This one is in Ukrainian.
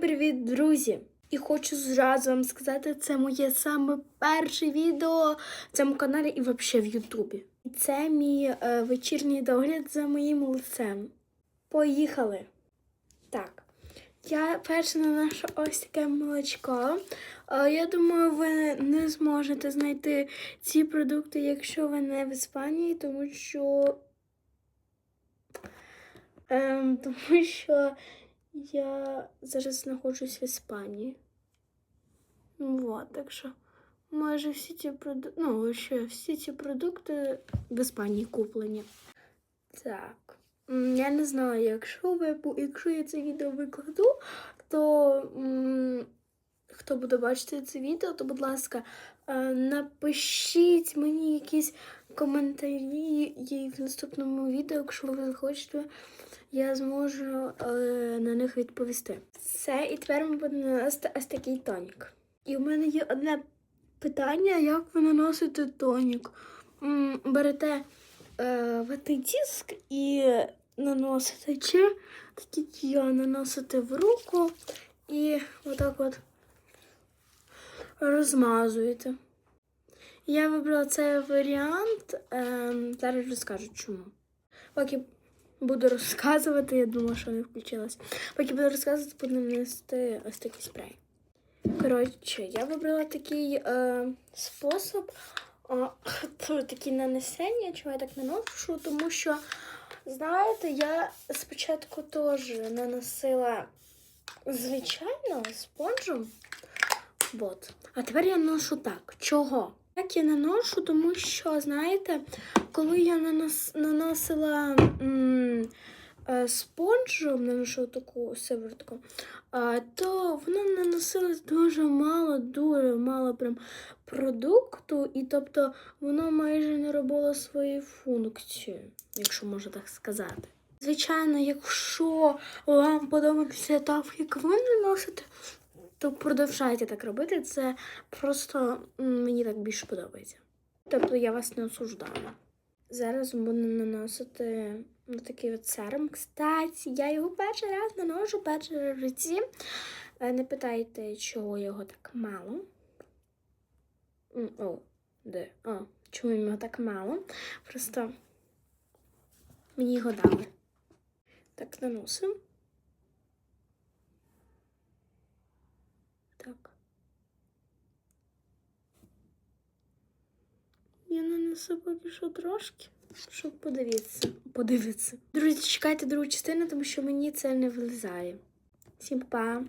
привіт, друзі! І хочу зразу вам сказати, це моє саме перше відео в цьому каналі і взагалі в Ютубі. Це мій е, вечірній догляд за моїм лицем. Поїхали! Так, я перше наношу ось таке молочко. Е, я думаю, ви не зможете знайти ці продукти, якщо ви не в Іспанії, тому що. Ем, тому що я зараз знаходжусь в Іспанії. Ну, Вот, так що майже всі ці продукти, ну, ще всі ці продукти в Іспанії куплені. Так. Я не знаю, якщо ви якщо я це відео викладу, то м, хто буде бачити це відео, то, будь ласка, е, напишіть мені якісь коментарі і в наступному відео, якщо ви захочете, я зможу е, на них відповісти. Все, і тепер ми будемо наносити ось такий тонік. І в мене є одне питання, як ви наносите тонік. Берете е, ватний диск і наносите чи такі я наносите в руку і отак от розмазуєте. Я вибрала цей варіант. Ем, зараз розкажу чому. Поки буду розказувати, я думала, що не включилась. Поки буду розказувати, буду нанести ось такий спрей. Коротше, я вибрала такий е, спосіб, е, такі нанесення, чого я так наношу, тому що, знаєте, я спочатку теж наносила звичайно спонжем. Вот. А тепер я наношу так. Чого? Так я наношу, тому що, знаєте, коли я нанос, наносила м, е, спонжем, наношу таку сиворотку, а, то воно наносилось дуже мало, дуже мало прям продукту, і тобто воно майже не робило свої функції, якщо можна так сказати. Звичайно, якщо вам подобається так, як ви наносите, то продовжайте так робити. Це просто мені так більше подобається. Тобто я вас не осуждаю. Зараз буду наносити на такий от серум. Кстати, я його перший раз наношу перший раз в житті. Е, Не питайте, чого його так мало. О, де? О, чому його так мало? Просто мені його дали. Так, наносимо. Так. Я нанесу поки що трошки, щоб подивитися. Подивитися. Друзі, чекайте другу частину, тому що мені це не влізає. Всім па!